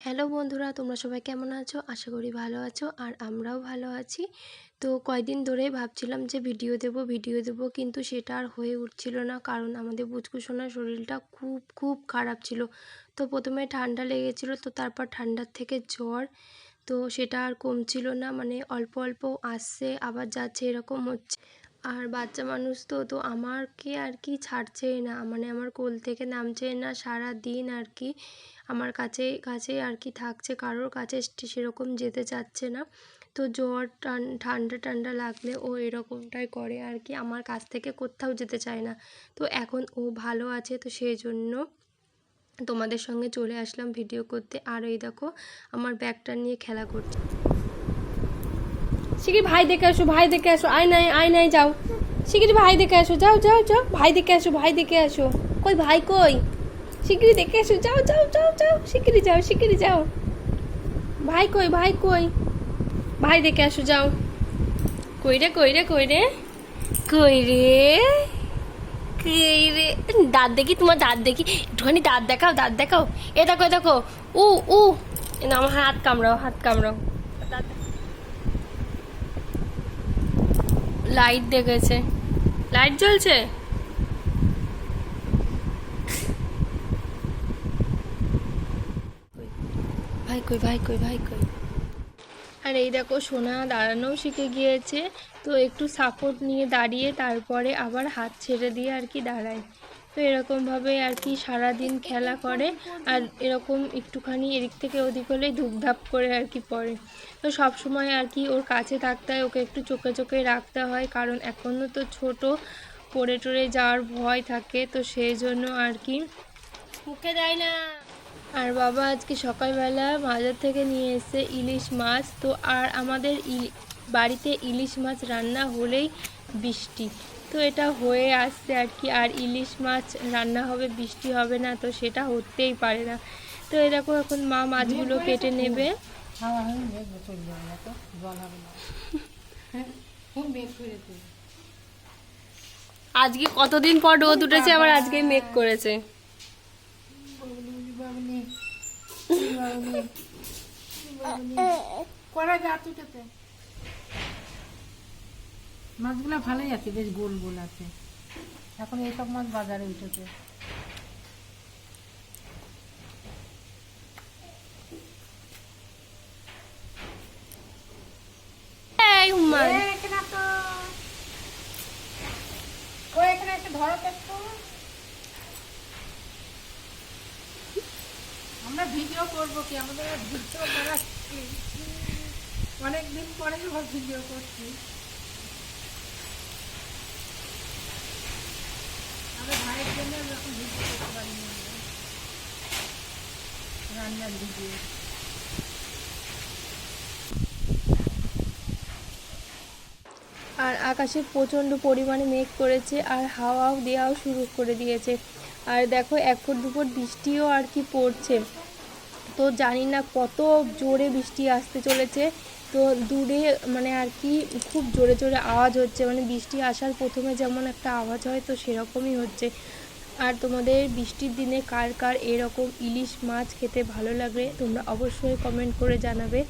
Hello বন্ধুরা, তোমরা সবাই কেমন আছো? আশা করি ভালো আছো আর আমরাও ভালো আছি। তো কয়দিন ধরেই ভাবছিলাম যে ভিডিও দেব ভিডিও দেব কিন্তু সেটা আর হয়ে উঠছিল না কারণ আমাদের বুচকুসোনার শরীরটা খুব খুব খারাপ ছিল। তো প্রথমে ঠান্ডা লেগেছিল তো তারপর ঠান্ডার থেকে জ্বর। তো সেটা আর কমছিল না মানে অল্প অল্প আসছে, আবার যাচ্ছে, এরকম হচ্ছে। আর বাচ্চা মানুষ তো তো আমারকে আর কি ছাড়ছেই না। মানে আমার কোল থেকে নামছেই না, সারা দিন আর কি আমার কাছে কাছে আর কি থাকছে, কারোর কাছে সেরকম যেতে চাচ্ছে না। তো জ্বর ঠান্ডা ঠান্ডা লাগলে ও এরকমটাই করে আর কি, আমার কাছ থেকে কোথাও যেতে চায় না। তো এখন ও ভালো আছে, তো সেই জন্য তোমাদের সঙ্গে চলে আসলাম ভিডিও করতে। আর এই দেখো, আমার ব্যাগটা নিয়ে খেলা করছে। শিগগির ভাই দেখে আসো, ভাই দেখে আসো, আয় নাই আয় নাই, যাও। শিগগির ভাই দেখে আসো, যাও যাও যাও। ভাই দেখে আসো, ভাই দেখে আসো। কই ভাই, কই? শিগগিরি দেখে আসো, যাও যাও যাও যাও। শিগগিরি যাও শিগগিরি যাও। ভাই কই ভাই কই? ভাই দেখে আসো, যাও। কই রে কই রে কই রে? কই রে? কই রে? দাঁত দেখি, তোমার দাঁত দেখি। একটুখানি দাঁত দেখাও দাঁত দেখাও। এ দেখো এ দেখো। উ উ। না আমার হাত কামড়াও হাত কামড়াও। দাঁত লাইট দেখেছে। লাইট জ্বলছে? ভাই কই ভাই কই ভাই কই? আর এই দেখো, সোনা দাঁড়ানোও শিখে গিয়েছে। তো একটু সাপোর্ট নিয়ে দাঁড়িয়ে, তারপরে আবার হাত ছেড়ে দিয়ে আর কি দাঁড়ায়। তো এরকমভাবে আর কি সারাদিন খেলা করে আর এরকম একটুখানি এদিক থেকে ওদিক হলেই ধূপধাপ করে আর কি পড়ে। তো সব সময় আর কি ওর কাছে থাকতে হয় ওকে একটু চোখে চোখে রাখতে হয় কারণ এখনও তো ছোট পড়ে টরে যাওয়ার ভয় থাকে তো সেই জন্য আর কি মুখে দেয় না। আর বাবা আজকে সকালবেলা বাজার থেকে নিয়ে এসে ইলিশ মাছ তো আর আমাদের বাড়িতে ইলিশ মাছ রান্না হলেই বৃষ্টি। তো এটা হয়ে আসছে আর কি। আর ইলিশ মাছ রান্না হবে বৃষ্টি হবে না তো সেটা হতেই পারে না। তো এরকম এখন মা মাছগুলো কেটে নেবে। হয়ে আজকে কতদিন পর রোদ উঠেছে আবার আজকে মেঘ করেছে? করা যা উঠেছে। মাছগুলো ভালোই আছে বেশ গোল গোল আছে। এখন এইসব মাছ বাজারে উঠেছে। আমরা ভিডিও করব কি? আমাদের ভিডিও অনেকদিন পরে ভিডিও করছি আমাদের ভিডিও করতে রান্নার ভিডিও আর আকাশে প্রচণ্ড পরিমাণে মেঘ করেছে আর হাওয়াও দেওয়াও শুরু করে দিয়েছে। আর দেখো, এক ফুট, দু ফুট বৃষ্টিও আর কি পড়ছে। তো জানি না কত জোরে বৃষ্টি আসতে চলেছে। তো দূরে মানে আর কি খুব জোরে জোরে আওয়াজ হচ্ছে। মানে বৃষ্টি আসার প্রথমে যেমন একটা আওয়াজ হয়, তো সেরকমই হচ্ছে। আর তোমাদের বৃষ্টির দিনে কার কার এরকম ইলিশ মাছ খেতে ভালো লাগে, তোমরা অবশ্যই কমেন্ট করে জানাবে।